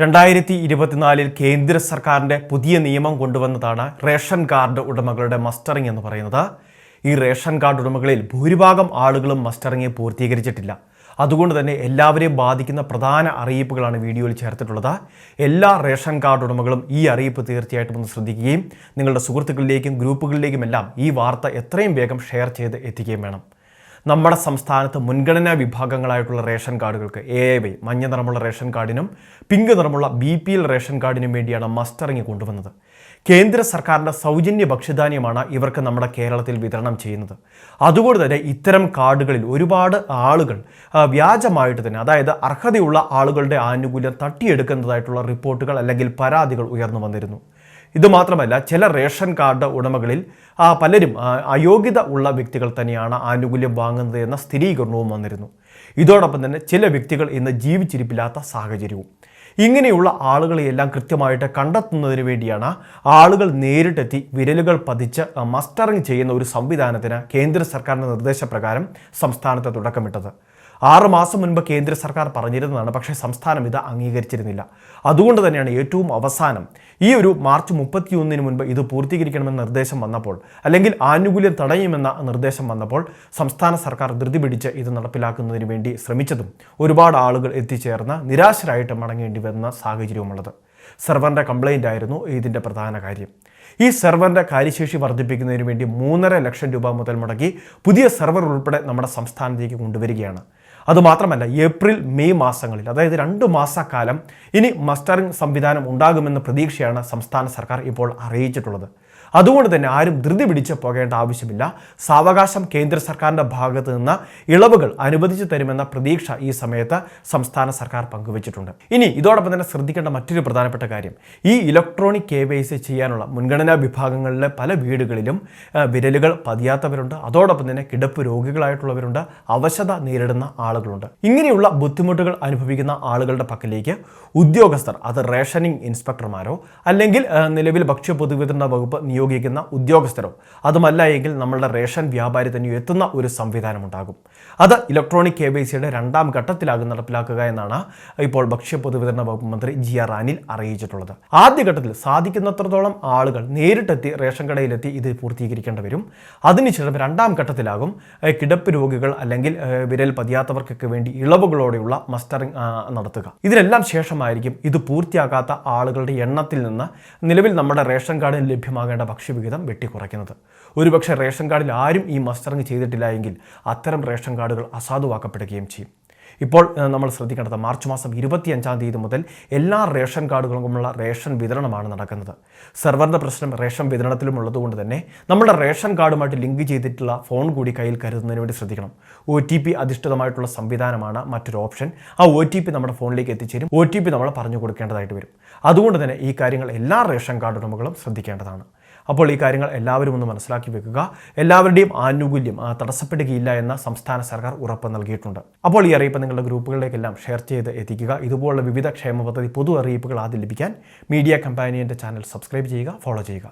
രണ്ടായിരത്തി ഇരുപത്തിനാലിൽ കേന്ദ്ര സർക്കാരിന്റെ പുതിയ നിയമം കൊണ്ടുവന്നതാണ് റേഷൻ കാർഡ് ഉടമകളുടെ മസ്റ്ററിംഗ് എന്ന് പറയുന്നത്. ഈ റേഷൻ കാർഡ് ഉടമകളിൽ ഭൂരിഭാഗം ആളുകളും മസ്റ്ററിംഗ് പൂർത്തീകരിച്ചിട്ടില്ല. അതുകൊണ്ട് തന്നെ എല്ലാവരെയും ബാധിക്കുന്ന പ്രധാന അറിയിപ്പുകളാണ് വീഡിയോയിൽ ചേർത്തിട്ടുള്ളത്. എല്ലാ റേഷൻ കാർഡ് ഉടമകളും ഈ അറിയിപ്പ് തീർച്ചയായിട്ടും ഒന്ന് ശ്രദ്ധിക്കുകയും നിങ്ങളുടെ സുഹൃത്തുക്കളിലേക്കും ഗ്രൂപ്പുകളിലേക്കുമെല്ലാം ഈ വാർത്ത എത്രയും വേഗം ഷെയർ ചെയ്ത് എത്തിക്കുകയും വേണം. നമ്മുടെ സംസ്ഥാനത്ത് മുൻഗണനാ വിഭാഗങ്ങളായിട്ടുള്ള റേഷൻ കാർഡുകൾക്ക് എ എ വൈ മഞ്ഞ നിറമുള്ള റേഷൻ കാർഡിനും പിങ്ക് നിറമുള്ള ബി പി എൽ റേഷൻ കാർഡിനും വേണ്ടിയാണ് മസ്റ്ററിങ് കൊണ്ടുവന്നത്. കേന്ദ്ര സർക്കാരിന്റെ സൗജന്യ ഭക്ഷ്യധാന്യമാണ് ഇവർക്ക് നമ്മുടെ കേരളത്തിൽ വിതരണം ചെയ്യുന്നത്. അതുകൊണ്ട് തന്നെ ഇത്തരം കാർഡുകളിൽ ഒരുപാട് ആളുകൾ വ്യാജമായിട്ട് തന്നെ അതായത് അർഹതയുള്ള ആളുകളുടെ ആനുകൂല്യം തട്ടിയെടുക്കുന്നതായിട്ടുള്ള റിപ്പോർട്ടുകൾ അല്ലെങ്കിൽ പരാതികൾ ഉയർന്നു വന്നിരുന്നു. ഇതുമാത്രമല്ല ചില റേഷൻ കാർഡ് ഉടമകളിൽ പലരും അയോഗ്യത ഉള്ള വ്യക്തികൾ തന്നെയാണ് ആനുകൂല്യം വാങ്ങുന്നത് എന്ന സ്ഥിരീകരണവും വന്നിരുന്നു. ഇതോടൊപ്പം തന്നെ ചില വ്യക്തികൾ ഇന്ന് ജീവിച്ചിരിപ്പില്ലാത്ത സാഹചര്യവും. ഇങ്ങനെയുള്ള ആളുകളെയെല്ലാം കൃത്യമായിട്ട് കണ്ടെത്തുന്നതിന് വേണ്ടിയാണ് ആളുകൾ നേരിട്ടെത്തി വിരലുകൾ പതിച്ച് മസ്റ്ററിങ് ചെയ്യുന്ന ഒരു സംവിധാനത്തിന് കേന്ദ്ര സർക്കാരിന്റെ നിർദ്ദേശപ്രകാരം സംസ്ഥാനത്ത് തുടക്കമിട്ടത്. ആറ് മാസം മുൻപ് കേന്ദ്ര സർക്കാർ പറഞ്ഞിരുന്നതാണ് പക്ഷേ സംസ്ഥാനം ഇത് അംഗീകരിച്ചിരുന്നില്ല. അതുകൊണ്ട് തന്നെയാണ് ഏറ്റവും അവസാനം ഈ ഒരു മാർച്ച് മുപ്പത്തിയൊന്നിന് മുൻപ് ഇത് പൂർത്തീകരിക്കണമെന്ന നിർദ്ദേശം വന്നപ്പോൾ അല്ലെങ്കിൽ ആനുകൂല്യം തടയുമെന്ന നിർദ്ദേശം വന്നപ്പോൾ സംസ്ഥാന സർക്കാർ ധൃതി പിടിച്ച് ഇത് നടപ്പിലാക്കുന്നതിന് വേണ്ടി ശ്രമിച്ചതും ഒരുപാട് ആളുകൾ എത്തിച്ചേർന്ന് നിരാശരായിട്ട് മടങ്ങേണ്ടി വരുന്ന സാഹചര്യവുമുള്ളത്. സെർവറിന്റെ കംപ്ലൈന്റ് ആയിരുന്നു ഇതിന്റെ പ്രധാന കാര്യം. ഈ സെർവറിന്റെ കാര്യശേഷി വർദ്ധിപ്പിക്കുന്നതിന് വേണ്ടി മൂന്നര ലക്ഷം രൂപ മുതൽ മുടക്കി പുതിയ സെർവർ ഉൾപ്പെടെ നമ്മുടെ സംസ്ഥാനത്തേക്ക് കൊണ്ടുവരികയാണ്. അതുമാത്രമല്ല ഏപ്രിൽ മെയ് മാസങ്ങളിൽ അതായത് രണ്ട് മാസക്കാലം ഇനി മസ്റ്ററിംഗ് സംവിധാനം ഉണ്ടാകുമെന്ന പ്രതീക്ഷയാണ് സംസ്ഥാന സർക്കാർ ഇപ്പോൾ അറിയിച്ചിട്ടുള്ളത്. അതുകൊണ്ട് തന്നെ ആരും ധൃതി പിടിച്ച് പോകേണ്ട ആവശ്യമില്ല. സാവകാശം കേന്ദ്ര സർക്കാരിന്റെ ഭാഗത്ത് നിന്ന് ഇളവുകൾ അനുവദിച്ചു തരുമെന്ന പ്രതീക്ഷ ഈ സമയത്ത് സംസ്ഥാന സർക്കാർ പങ്കുവച്ചിട്ടുണ്ട്. ഇനി ഇതോടൊപ്പം തന്നെ ശ്രദ്ധിക്കേണ്ട മറ്റൊരു പ്രധാനപ്പെട്ട കാര്യം. ഈ ഇലക്ട്രോണിക് കെ വൈ സി ചെയ്യാനുള്ള മുൻഗണനാ വിഭാഗങ്ങളിലെ പല വീടുകളിലും വിരലുകൾ പതിയാത്തവരുണ്ട്. അതോടൊപ്പം തന്നെ കിടപ്പ് രോഗികളായിട്ടുള്ളവരുണ്ട്. അവശത നേരിടുന്ന ആളുകളുണ്ട്. ഇങ്ങനെയുള്ള ബുദ്ധിമുട്ടുകൾ അനുഭവിക്കുന്ന ആളുകളുടെ പക്കലേക്ക് ഉദ്യോഗസ്ഥർ അത് റേഷനിങ് ഇൻസ്പെക്ടർമാരോ അല്ലെങ്കിൽ നിലവിൽ ഭക്ഷ്യ പൊതുവിതരണ വകുപ്പ് നിയോഗിക്കുന്ന ഉദ്യോഗസ്ഥരോ അതുമല്ല എങ്കിൽ നമ്മളുടെ റേഷൻ വ്യാപാരി തന്നെയോ എത്തുന്ന ഒരു സംവിധാനം ഉണ്ടാകും അത് ഇലക്ട്രോണിക് കെ വൈ സിയുടെ രണ്ടാം ഘട്ടത്തിലാകും നടപ്പിലാക്കുക എന്നാണ് ഇപ്പോൾ ഭക്ഷ്യ പൊതുവിതരണ വകുപ്പ് മന്ത്രി ജി ആർ അനിൽ അറിയിച്ചിട്ടുള്ളത്. ആദ്യഘട്ടത്തിൽ സാധിക്കുന്നത്രത്തോളം ആളുകൾ നേരിട്ടെത്തി റേഷൻ കടയിലെത്തി ഇത് പൂർത്തീകരിക്കേണ്ടി വരും. അതിനുശേഷം രണ്ടാം ഘട്ടത്തിലാകും കിടപ്പ് രോഗികൾ അല്ലെങ്കിൽ വിരൽ വിരൽ പതിയാത്തവർക്കൊക്കെ വേണ്ടി ഇളവുകളോടെയുള്ള മസ്റ്ററിംഗ് നടത്തുക. ഇതിനെല്ലാം ശേഷമായിരിക്കും ഇത് പൂർത്തിയാകാത്ത ആളുകളുടെ എണ്ണത്തിൽ നിന്ന് നിലവിൽ നമ്മുടെ റേഷൻ കാർഡിൽ ലഭ്യമാകേണ്ട ഭക്ഷ്യവിഹിതം വെട്ടിക്കുറയ്ക്കുന്നത്. ഒരുപക്ഷെ റേഷൻ കാർഡിൽ ആരും ഈ മസ്റ്ററിംഗ് ചെയ്തിട്ടില്ല എങ്കിൽ അത്തരം റേഷൻ കാർഡുകൾ അസാധുവാക്കപ്പെടുകയും ചെയ്യും. ഇപ്പോൾ നമ്മൾ ശ്രദ്ധിക്കേണ്ടത് മാർച്ച് മാസം ഇരുപത്തിയഞ്ചാം തീയതി മുതൽ എല്ലാ റേഷൻ കാർഡുകൾക്കുമുള്ള റേഷൻ വിതരണമാണ് നടക്കുന്നത്. സെർവറിന്റെ പ്രശ്നം റേഷൻ വിതരണത്തിലും ഉള്ളതുകൊണ്ട് തന്നെ നമ്മുടെ റേഷൻ കാർഡുമായിട്ട് ലിങ്ക് ചെയ്തിട്ടുള്ള ഫോൺ കൂടി കയ്യിൽ കരുതുന്നതിന് വേണ്ടി ശ്രദ്ധിക്കണം. ഒ ടി പി അധിഷ്ഠിതമായിട്ടുള്ള സംവിധാനമാണ് മറ്റൊരു ഓപ്ഷൻ. ആ ഒ ടി പി നമ്മുടെ ഫോണിലേക്ക് എത്തിച്ചേരും. ഒ ടി പി നമ്മൾ പറഞ്ഞു കൊടുക്കേണ്ടതായിട്ട് വരും. അതുകൊണ്ട് തന്നെ ഈ കാര്യങ്ങൾ എല്ലാ റേഷൻ കാർഡ് ഉടമകളും ശ്രദ്ധിക്കേണ്ടതാണ്. അപ്പോൾ ഈ കാര്യങ്ങൾ എല്ലാവരും ഒന്ന് മനസ്സിലാക്കി വെക്കുക. എല്ലാവരുടെയും ആനുകൂല്യം തടസ്സപ്പെടുകയില്ല എന്ന സംസ്ഥാന സർക്കാർ ഉറപ്പ് നൽകിയിട്ടുണ്ട്. അപ്പോൾ ഈ അറിയിപ്പ് നിങ്ങളുടെ ഗ്രൂപ്പുകളിലേക്കെല്ലാം ഷെയർ ചെയ്ത് എത്തിക്കുക. ഇതുപോലുള്ള വിവിധ ക്ഷേമ പദ്ധതി പൊതു അറിയിപ്പുകൾ ആദ്യം ലഭിക്കാൻ മീഡിയ കമ്പാനിയന്റെ ചാനൽ സബ്സ്ക്രൈബ് ചെയ്യുക ഫോളോ ചെയ്യുക.